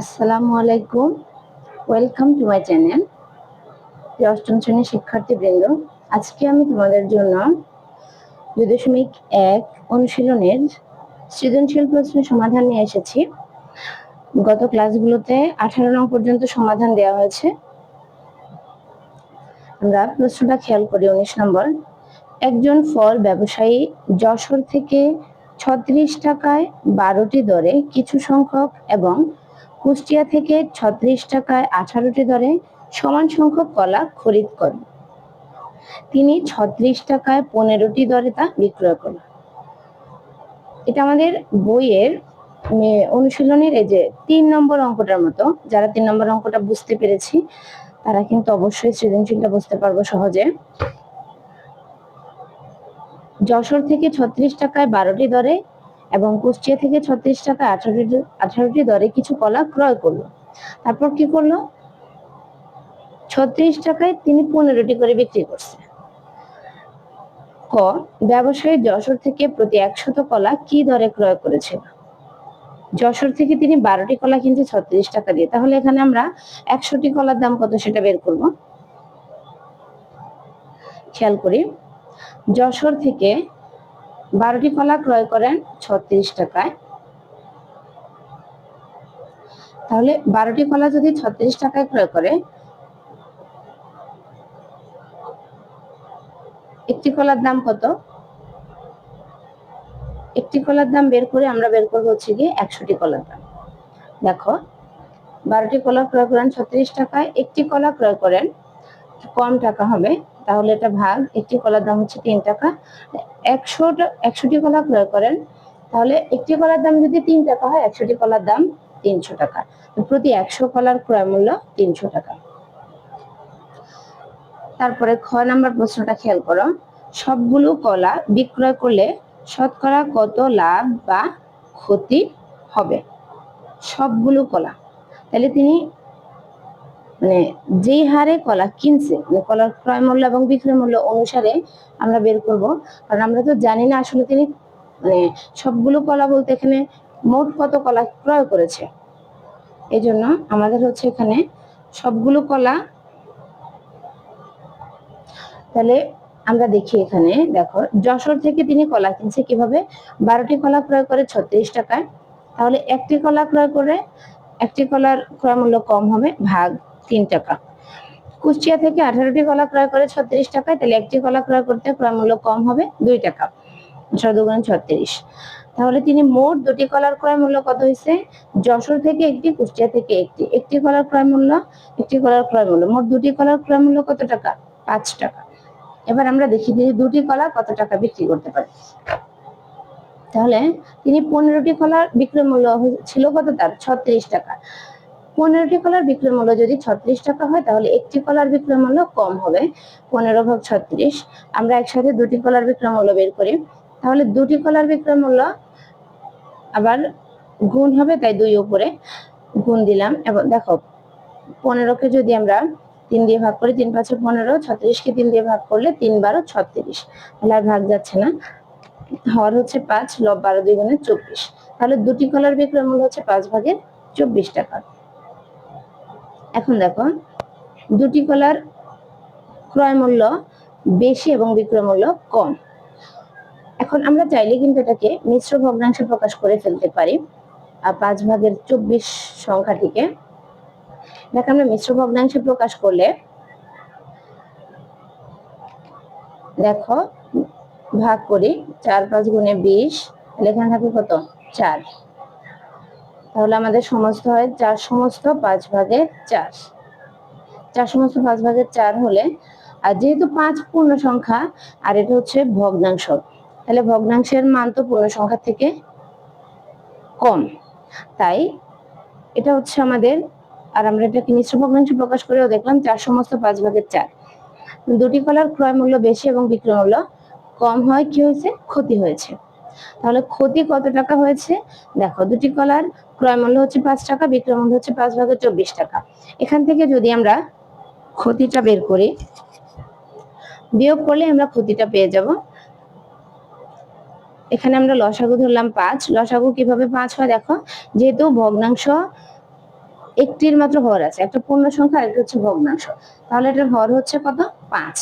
আসসালামু আলাইকুম। Welcome to my channel অষ্টম শ্রেণির শিক্ষার্থীবৃন্দ, আজকে আমি তোমাদের জন্য দুই দশমিক এক অনুশীলনের সৃজনশীল প্রশ্নের সমাধান নিয়ে এসেছি। গত ক্লাসগুলোতে আঠারো নং পর্যন্ত সমাধান দেওয়া হয়েছে। আমরা প্রশ্নটা খেয়াল করি, উনিশ নম্বর। একজন ফল ব্যবসায়ী যশোর থেকে ছত্রিশ টাকায় বারোটি দরে কিছু সংখ্যক এবং কুষ্টিয়া থেকে ছত্রিশ টাকায় আঠারোটি দরে সমান সংখ্যক কলা খরিদ করেন। তিনি ছত্রিশ টাকায় পনেরোটি দরে তা বিক্রয় করেন। এটা আমাদের বইয়ের উম, অনুশীলনের এই যে তিন নম্বর অঙ্কটার মতো যারা তিন নম্বর অঙ্কটা বুঝতে পেরেছি তারা কিন্তু অবশ্যই সৃজনশীলটা বুঝতে পারব সহজে। যশোর থেকে ছত্রিশ টাকায় বারোটি দরে এবং কুষ্টিয়া থেকে ছত্রিশ টাকা আঠারোটি আঠারোটি দরে কিছু কলা ক্রয় করল। তারপর কি করল? ছত্রিশ টাকায় তিনি পনেরোটি করে বিক্রি করছে। ক, ব্যবসায়ী যশোর থেকে প্রতি একশত কলা কি দরে ক্রয় করেছিল? যশোর থেকে তিনি বারোটি কলা কিনছে ছত্রিশ টাকা দিয়ে। তাহলে এখানে আমরা একশোটি কলার দাম কত সেটা বের করব। খেয়াল করি। যশোর থেকে বারোটি কলা ক্রয় করেন ছত্রিশ টাকায়। তাহলে বারোটি কলা যদি ছত্রিশ টাকায় ক্রয় করে, একটি কলার দাম কত? একটি কলার দাম বের করে আমরা বের করব হচ্ছে গিয়ে একশোটি কলার দাম। দেখো, বারোটি কলা ক্রয় করেন ছত্রিশ টাকায়, একটি কলা ক্রয় করেন, কম টাকা হবে তাহলে এটা ভাগ, একটি কলার দাম হচ্ছে তিন টাকা। একশো একশোটি কলা ক্রয় করেন, তাহলে একটি কলার দাম যদি তিন টাকা হয়, একশোটি কলার দাম তিনশো টাকা। প্রতি একশো কলার ক্রয় মূল্য তিনশো টাকা। তারপরে খ নাম্বার প্রশ্নটা খেয়াল করো। সবগুলো কলা বিক্রয় করলে শতকরা কত লাভ বা ক্ষতি হবে? সবগুলো কলা। তাহলে তিনি মানে যেই হারে কলা কিনছে মানে কলার ক্রয় মূল্য এবং বিক্রয় মূল্য অনুসারে আমরা বের করব। কারণ আমরা তো জানি না আসলে তিনি মানে সবগুলো কলা বলতে এখানে মোট কত কলা ক্রয় করেছে। এই জন্য আমাদের হচ্ছে এখানে সবগুলো কলা, তাহলে আমরা দেখি এখানে, দেখো, যশোর থেকে তিনি কলা কিনছে কীভাবে? বারোটি কলা ক্রয় করে ছত্রিশ টাকায়। তাহলে একটি কলা ক্রয় করে একটি কলার ক্রয় মূল্য কম হবে, ভাগ তিন টাকা। কুষ্টিয়া থেকে আঠারোটি কলা ক্রয় করে ছত্রিশ টাকায়, তাহলে একটি কলা ক্রয় করতে ক্রয় মূল্য কম হবে দুই টাকা। দুগুণ ছত্রিশ। তাহলে তিনি মোট দুটি কলার ক্রয় মূল্য কত হয়েছে? যশোর থেকে একটি, কুষ্টিয়া থেকে একটি। একটি কলার ক্রয় মূল্য একটি কলার ক্রয় মূল্য মোট দুটি কলার ক্রয় মূল্য কত টাকা? পাঁচ টাকা। এবার আমরা দেখি যে দুটি কলা কত টাকা বিক্রি করতে পারে। তাহলে তিনি পনেরোটি কলার বিক্রয় মূল্য ছিল কত তার? ছত্রিশ টাকা। পনেরোটি কলার বিক্রয় মূল্য যদি ছত্রিশ টাকা হয়, তাহলে একটি কলার বিক্রয় মূল্য কম হবে। পনেরো ভাগ ছত্রিশ, আমরা একসাথে দুটি কলার বিক্রয় মূল্য বের করি। তাহলে দুটি কলার বিক্রয় মূল্য আবার গুণ হবে, তাই দুই উপরে গুণ দিলাম। এবং দেখো, পনেরোকে যদি আমরা তিন দিয়ে ভাগ করি, তিন পাঁচে পনেরো, ছত্রিশকে তিন দিয়ে ভাগ করলে তিন বারো ছত্রিশ। তাহলে আর ভাগ যাচ্ছে না। হর হচ্ছে পাঁচ, লব বারো দুই গুণে চব্বিশ। তাহলে দুটি কলার বিক্রয় মূল্য হচ্ছে পাঁচ ভাগের চব্বিশ টাকা। এখন দেখো, দুটি কলার ক্রয় মূল্য বেশি এবং বিক্রয় মূল্য কম। এখন আমরা চাইলে কিন্তু এটাকে মিশ্র ভগ্নাংশে প্রকাশ করে ফেলতে পারি আর পাঁচ ভাগের চব্বিশ সংখ্যাটিকে দেখো আমরা মিশ্র ভগ্নাংশে প্রকাশ করলে, দেখো, ভাগ করি, চার পাঁচ গুণে বিশ এখানে থাকে কত? চার। তাহলে আমাদের সমস্ত হয় চার সমস্ত পাঁচ ভাগের চার। চার সমস্ত পাঁচ ভাগের চার হলে, আর যেহেতু পাঁচ পূর্ণ সংখ্যা, আর এটা হচ্ছে ভগ্নাংশ, তাহলে ভগ্নাংশের মান তো পূর্ণ সংখ্যা থেকে কম। তাই এটা হচ্ছে আমাদের, আর আমরা এটাকে মিশ্র ভগ্নাংশ প্রকাশ করেও দেখলাম চার সমস্ত পাঁচ ভাগের চার। দুটি কলার ক্রয় মূল্য বেশি এবং বিক্রয় মূল্য কম হয়, কি হয়েছে? ক্ষতি হয়েছে। তাহলে ক্ষতি কত টাকা হয়েছে? দেখো, দুটি কলার ক্রয় মূল্য হচ্ছে পাঁচ টাকা, বিক্রয় মূল্য হচ্ছে পাঁচ ভাগের চব্বিশ টাকা। এখান থেকে যদি আমরা ক্ষতিটা বের করি, বিয়োগ করলে আমরা ক্ষতিটা পেয়ে যাব। এখানে আমরা লসাগু ধরলাম পাঁচ। লসাগু কীভাবে পাঁচ হয় দেখো, যেহেতু ভগ্নাংশ একটির মাত্র হর আছে, একটা পূর্ণ সংখ্যা আর একটা হচ্ছে ভগ্নাংশ। তাহলে এটার হর হচ্ছে কত? পাঁচ।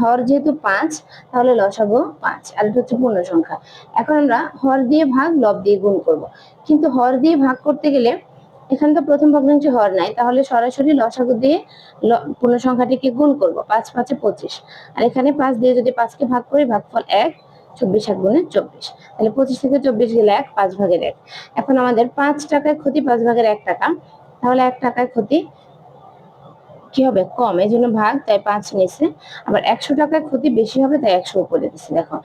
হর যেহেতু পাঁচ, তাহলে লসাগু পাঁচ, আর এটা হচ্ছে পূর্ণ সংখ্যা। এখন আমরা হর দিয়ে ভাগ, লব দিয়ে গুণ করব। কিন্তু হর দিয়ে ভাগ করতে গেলে এখানে তো প্রথম ভগ্নাংশে হর নাই, তাহলে সরাসরি লসাগু দিয়ে পূর্ণ সংখ্যাটিকে গুণ করব, পাঁচ, পাঁচে পঁচিশ। আর এখানে পাঁচ দিয়ে যদি পাঁচকে ভাগ করি, ভাগফল এক, চব্বিশ এক গুণে চব্বিশ। তাহলে পঁচিশ থেকে চব্বিশ গেলে এক, পাঁচ ভাগের এক। এখন আমাদের পাঁচ টাকায় ক্ষতি, পাঁচ ভাগের এক টাকা। তাহলে এক টাকায় ক্ষতি কি হবে? কম। এই জন্য ভাগ, তাই পাঁচ নিয়েছে। আবার একশো টাকায় ক্ষতি বেশি হবে, তাই একশো উপরে দিচ্ছে দেখো,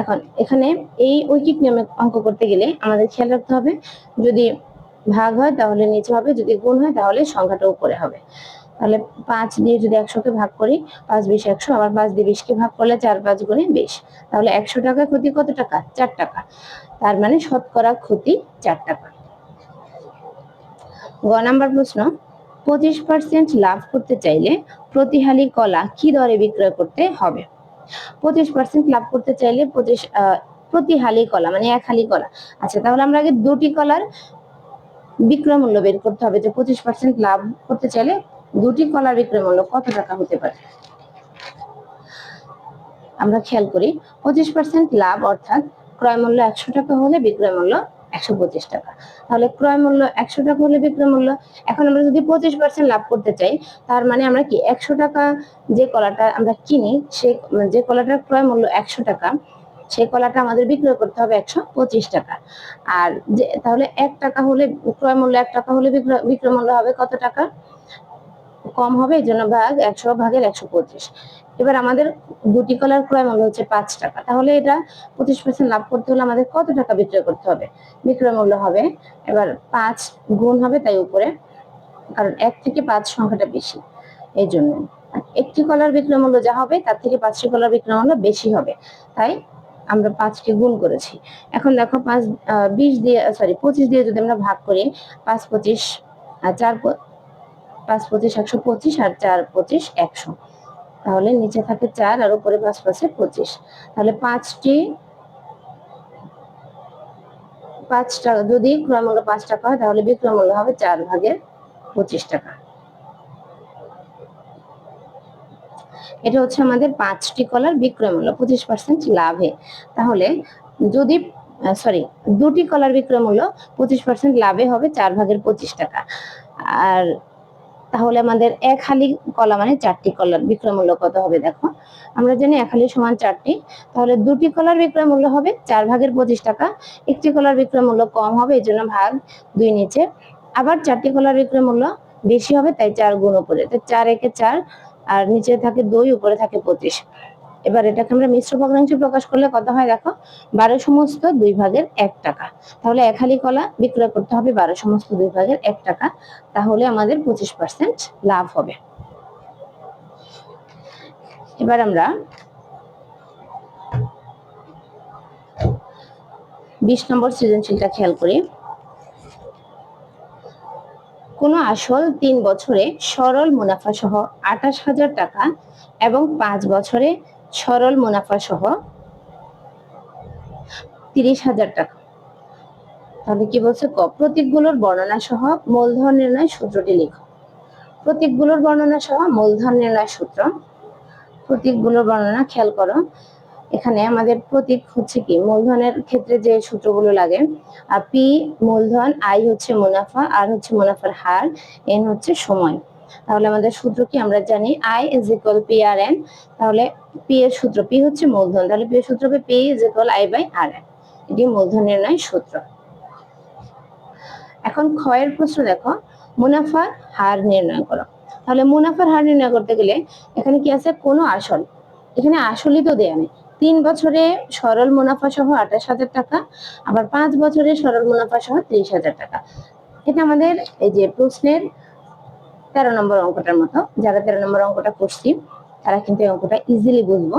এখন এখানে এই ঐকিক নিয়মে অঙ্ক করতে গেলে আমাদের খেয়াল রাখতে হবে, যদি ভাগ হয় তাহলে নিচে হবে, যদি গুণ হয় তাহলে সংখ্যাটা উপরে হবে। তাহলে পাঁচ দিয়ে যদি একশোকে ভাগ করি, পাঁচ বিশ একশো, আবার পাঁচ দিয়ে বিশকে ভাগ করলে চার পাঁচ গুণে বিশ। তাহলে একশো টাকায় ক্ষতি কত টাকা? চার টাকা। তার মানে শতকরা ক্ষতি চার টাকা। গ নাম্বার প্রশ্ন পঁচিশ পার্সেন্ট লাভ করতে চাইলে প্রতি হালি কলা কি দরে বিক্রয় করতে হবে? পঁচিশ পার্সেন্ট লাভ করতে চাইলে পঁচিশ প্রতি হালি কলা মানে এক হালি কলা। আচ্ছা তাহলে আমরা আগে দুটি কলার বিক্রয় মূল্য বের করতে হবে। যে পঁচিশ পার্সেন্ট লাভ করতে চাইলে দুটি কলার বিক্রয় মূল্য কত টাকা হতে পারে? আমরা খেয়াল করি, পঁচিশ পার্সেন্ট লাভ অর্থাৎ ক্রয় মূল্য একশো টাকা হলে বিক্রয় মূল্য একশো পঁচিশ টাকা। তাহলে ক্রয় মূল্য একশো টাকা হলে বিক্রয় মূল্য, এখন আমরা যদি পঁচিশ পার্সেন্ট লাভ করতে চাই, তার মানে আমরা কি একশো টাকা যে কলাটা আমরা কিনি, সে যে কলাটার ক্রয় মূল্য একশো টাকা সেই কলাটা আমাদের বিক্রয় করতে হবে একশো পঁচিশ টাকা। আর যে, তাহলে এক টাকা হলে ক্রয় মূল্য এক টাকা হলে বিক্রয় বিক্রয় মূল্য হবে কত টাকা? কম হবে, এই জন্য ভাগ একশো ভাগের একশো পঁচিশ। এবার আমাদের দুটি কলার ক্রয় মূল্য হচ্ছে পাঁচ টাকা। তাহলে এটা পঁচিশ পার্সেন্ট লাভ করতে হলে আমাদের কত টাকা বিক্রয় করতে হবে? বিক্রয় মূল্য হবে, এবার পাঁচ গুণ হবে তাই উপরে, কারণ এক থেকে পাঁচ সংখ্যাটা বেশি। এই জন্য একটি কলার বিক্রয় মূল্য যা হবে, তার থেকে পাঁচটি কলার বিক্রয় মূল্য বেশি হবে। তাই আমরা পাঁচকে গুণ করেছি। এখন দেখো পাঁচ বিশ দিয়ে সরি পঁচিশ দিয়ে যদি আমরা ভাগ করি, পাঁচ পঁচিশ চার পাঁচ পঁচিশ একশো পঁচিশ আর চার পঁচিশ একশো। তাহলে নিচে থাকে চার আর উপরে পাঁচ পাঁচে পঁচিশ। তাহলে পাঁচটি পাঁচ টাকা যদি ক্রয় পাঁচ টাকা হয়, তাহলে বিক্রয় হবে চার ভাগের পঁচিশ টাকা। এটা হচ্ছে আমাদের পাঁচটি কলার বিক্রয় মূল্য পঁচিশ পার্সেন্ট লাভে। তাহলে যদি, সরি, দুটি কলার বিক্রয় মূল্য পঁচিশ পার্সেন্ট লাভে হবে চার ভাগের পঁচিশ টাকা। আর তাহলে আমাদের এক হালি কলা মানে চারটি কলার বিক্রয় মূল্য কত হবে দেখো? আমরা জানি এক হালি সমান চারটি। তাহলে দুটি কলার বিক্রয় মূল্য হবে চার ভাগের পঁচিশ টাকা। একটি কলার বিক্রয় মূল্য কম হবে, এই জন্য ভাগ দুই নিচে। আবার চারটি কলার বিক্রয় মূল্য বেশি হবে, তাই চার গুণ উপরে। চার একে চার, আর নিচে থাকে দুই, উপরে থাকে পঁচিশ। এবার এটাকে আমরা মিশ্র ভগ্নাংশে প্রকাশ করলে কত হয় দেখো? বারো সমস্ত দুই ভাগের এক টাকা। তাহলে এক হালি কলা বিক্রয় করতে হবে বারো সমস্ত দুই ভাগের এক টাকা। তাহলে আমাদের পঁচিশ পার্সেন্ট লাভ হবে। এবার আমরা বিশ নম্বর সৃজনশীলটা খেয়াল করি। কোনো আসল তিন বছরে সরল মুনাফা সহ আঠাশ হাজার টাকা এবং পাঁচ বছরে সরল মুনাফা সহ তিরিশ হাজার টাকা। তাহলে কি বলছে ক? প্রতীকগুলোর বর্ণনা সহ মূলধন নির্ণয় সূত্রটি লিখো। প্রতীকগুলোর বর্ণনা সহ মূলধন নির্ণয় সূত্র। প্রতীকগুলোর বর্ণনা খেয়াল করো। এখানে আমাদের প্রতীক হচ্ছে কি? মূলধনের ক্ষেত্রে যে সূত্রগুলো লাগে, আর পি মূলধন আই হচ্ছে মুনাফা, আর হচ্ছে মুনাফার হার, এন হচ্ছে সময়। তাহলে আমাদের সূত্র কি আমরা জানি? I is equal P R N তাহলে পি এর সূত্র পি হচ্ছে মূলধন, তাহলে পি এর সূত্র হবে P is equal I by R N এটি মূলধন নির্ণয় সূত্র। এখন ক্ষয়ের প্রশ্ন দেখো, মুনাফার হার নির্ণয় করো। তাহলে মুনাফার হার নির্ণয় করতে গেলে এখানে কি আছে? কোনো আসল। এখানে আসলই তো দেয়া নেই। তিন বছরে সরল মুনাফা সহ আঠাশ হাজার টাকা, আবার পাঁচ বছরে সরল মুনাফা সহ ত্রিশ হাজার টাকা। এটা আমাদের এই যে প্রশ্নের তেরো নম্বর অঙ্কটার মতো, যারা তেরো নম্বর অঙ্কটা করছি, তারা কিন্তু এই অঙ্কটা ইজিলি বুঝব।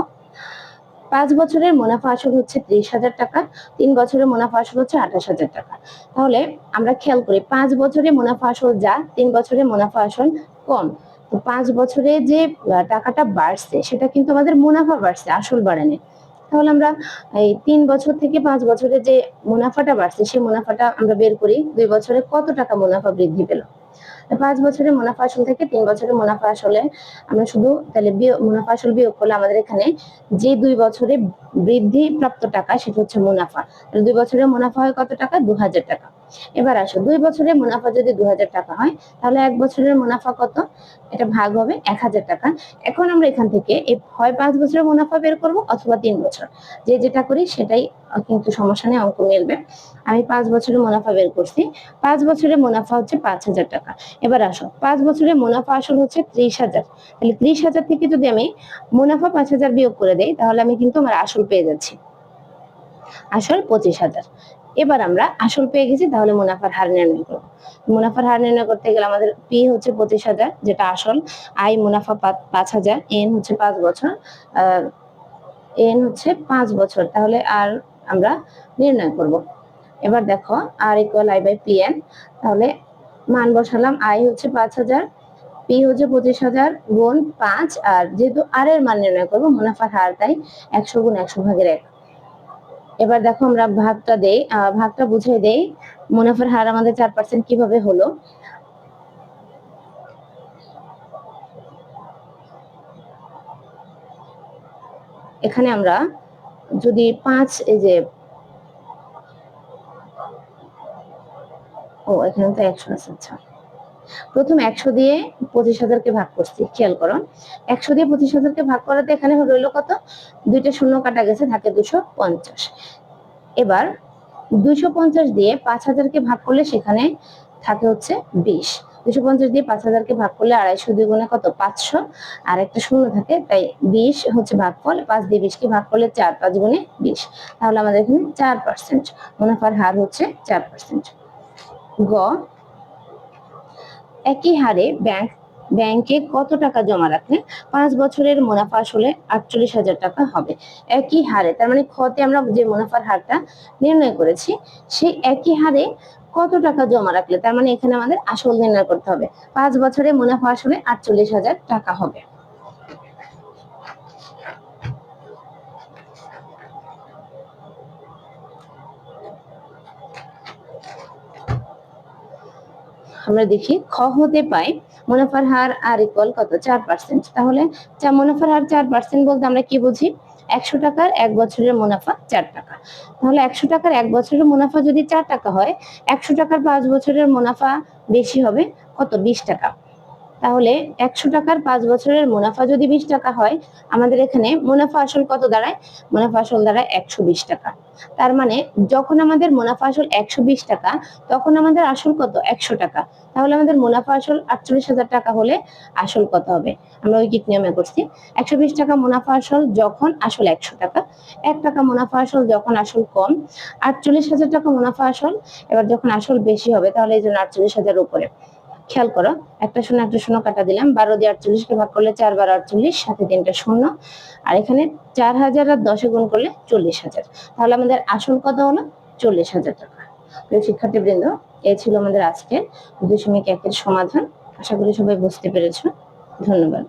পাঁচ বছরের মুনাফা আসল হচ্ছে ত্রিশ হাজার টাকা, তিন বছরের মুনাফা আসল হচ্ছে আঠাশ হাজার টাকা। তাহলে আমরা খেয়াল করি, পাঁচ বছরে মুনাফা আসল যা, তিন বছরে মুনাফা আসল কম। তো পাঁচ বছরে যে টাকাটা বাড়ছে, সেটা কিন্তু আমাদের মুনাফা বাড়ছে, আসল বাড়েনি। তাহলে আমরা এই তিন বছর থেকে পাঁচ বছরে যে মুনাফাটা বাড়ছে, সেই মুনাফাটা আমরা বের করি, দুই বছরে কত টাকা মুনাফা বৃদ্ধি পেল? পাঁচ বছরের মুনাফা আসল থেকে তিন বছরের মুনাফা আসলে আমরা শুধু তাহলে মুনাফা আসল বিয়োগ করলে আমাদের এখানে যে দুই বছরে বৃদ্ধি প্রাপ্ত টাকা সেটা হচ্ছে মুনাফা। দুই বছরের মুনাফা হয় কত টাকা? দু হাজার টাকা। এবার আসো, দুই বছরের মুনাফা যদি দু হাজার টাকা হয়, তাহলে এক বছরের মুনাফা কত? এটা ভাগ হবে এক হাজার টাকা। এখন আমরা এখান থেকে হয় পাঁচ বছরের মুনাফা বের করব অথবা তিন বছর। যে যেটা করি সেটাই কিন্তু সমস্যা নেই, অঙ্ক মিলবে। আমি পাঁচ বছরের মুনাফা বের করছি। পাঁচ বছরের মুনাফা হচ্ছে পাঁচ হাজার টাকা। এবার আসো, পাঁচ বছরের মুনাফা আসল হচ্ছে ত্রিশ হাজার। তাহলে ত্রিশ হাজার থেকে যদি আমি মুনাফা পাঁচ হাজার বিয়োগ করে দেই, তাহলে আমি কিন্তু আমার আসল পেয়ে যাচ্ছি। আসল পঁচিশ হাজার। এবার আমরা আসল পেয়ে গেছি, তাহলে মুনাফার হার নির্ণয় করব। মুনাফার হার নির্ণয় করতে গেলে আমাদের পি হচ্ছে পঁচিশ হাজার, যেটা আসল। আই মুনাফা পাঁচ- হাজার এন হচ্ছে পাঁচ বছর এন হচ্ছে পাঁচ বছর। তাহলে আর আমরা নির্ণয় করব। এবার দেখো R equal I by P N তাহলে মান বসালাম, আই হচ্ছে পাঁচ হাজার, পি হচ্ছে পঁচিশ হাজার, গুণ পাঁচ, আর যেহেতু আর এর মান নির্ণয় করব, মুনাফার হার তাই একশো গুণ একশো ভাগের এক। এবার দেখো আমরা ভাগটা দেই ভাগটা বুঝিয়ে দেই, মুনাফার হার আমাদের চার পার্সেন্ট কীভাবে হলো? এখানে আমরা যদি পাঁচ, এই যে ও, এখানে তো একশো আছে আচ্ছা। প্রথম একশো দিয়ে পঁচিশ হাজারকে ভাগ করছি, খেয়াল করো। একশো দিয়ে পঁচিশ হাজারকে ভাগ করাতে এখানে রইল কত? দুইটা শূন্য কাটা গেছে, থাকে দুশো পঞ্চাশ। এবার দুইশো পঞ্চাশ দিয়ে পাঁচ হাজারকে ভাগ করলে সেখানে থাকে হচ্ছে বিশ। দুশো পঞ্চাশ দিয়ে পাঁচ হাজারকে ভাগ করলে আড়াইশো দুই গুণে কত? পাঁচশো। আর একটা শূন্য থাকে, তাই বিশ হচ্ছে ভাগফল, পাঁচ দিয়ে বিশকে ভাগ করলে চার, পাঁচ গুণে বিশ। তাহলে আমাদের এখানে চার পার্সেন্ট মুনাফার হার হচ্ছে চার পার্সেন্ট গ, একই হারে ব্যাংক, ব্যাংকে কত টাকা জমা রাখলে পাঁচ বছরের মুনাফা আসলে আটচল্লিশ হাজার টাকা হবে? একই হারে, তার মানে খতে আমরা যে মুনাফার হারটা নির্ণয় করেছি, সেই একই হারে কত টাকা জমা রাখলে, তার মানে এখানে আমাদের আসল নির্ণয় করতে হবে। পাঁচ বছরে মুনাফা আসলে আটচল্লিশ হাজার টাকা হবে। আমরা দেখি খ হতে পাই মুনাফার হার আর ইকুয়াল কত? চার পার্সেন্ট তাহলে মুনাফার হার চার পার্সেন্ট বলতে আমরা কি বুঝি? একশো টাকার এক বছরের মুনাফা চার টাকা। তাহলে একশো টাকার এক বছরের মুনাফা যদি চার টাকা হয়, একশো টাকার পাঁচ বছরের মুনাফা বেশি হবে কত? বিশ টাকা। তাহলে একশো টাকার পাঁচ বছরের মুনাফা যদি বিশ টাকা হয়, আমাদের এখানে মুনাফা আসল কত দাঁড়ায়? মুনাফা আসল দাঁড়ায় একশো বিশ টাকা। তার মানে যখন আমাদের মুনাফা আসল একশো বিশ টাকা, তখন আমাদের আসল কত? একশো টাকা। তাহলে আমাদের মুনাফা আসল আটচল্লিশ হাজার টাকা হলে আসল কত হবে? আমরা ওই ঐকিক নিয়মে করছি। একশো বিশ টাকা মুনাফা আসল যখন আসল একশো টাকা। এক টাকা মুনাফা আসল যখন আসল কম, আটচল্লিশ হাজার টাকা মুনাফা আসল। এবার যখন আসল বেশি হবে, তাহলে এই জন্য আটচল্লিশ হাজার উপরে। খেয়াল করো, একটা শূন্য একটা শূন্য কাটা দিলাম, বারো দিয়ে আটচল্লিশ কে ভাগ করলে চার, বারো, আটচল্লিশ, সাথে তিনটা শূন্য। আর এখানে চার হাজার আর দশে গুণ করলে চল্লিশ হাজার। তাহলে আমাদের আসল কত হলো? চল্লিশ হাজার টাকা। প্রিয় শিক্ষার্থীবৃন্দ, এ ছিল আমাদের আজকের দশমিক একের সমাধান। আশা করি সবাই বুঝতে পেরেছ। ধন্যবাদ।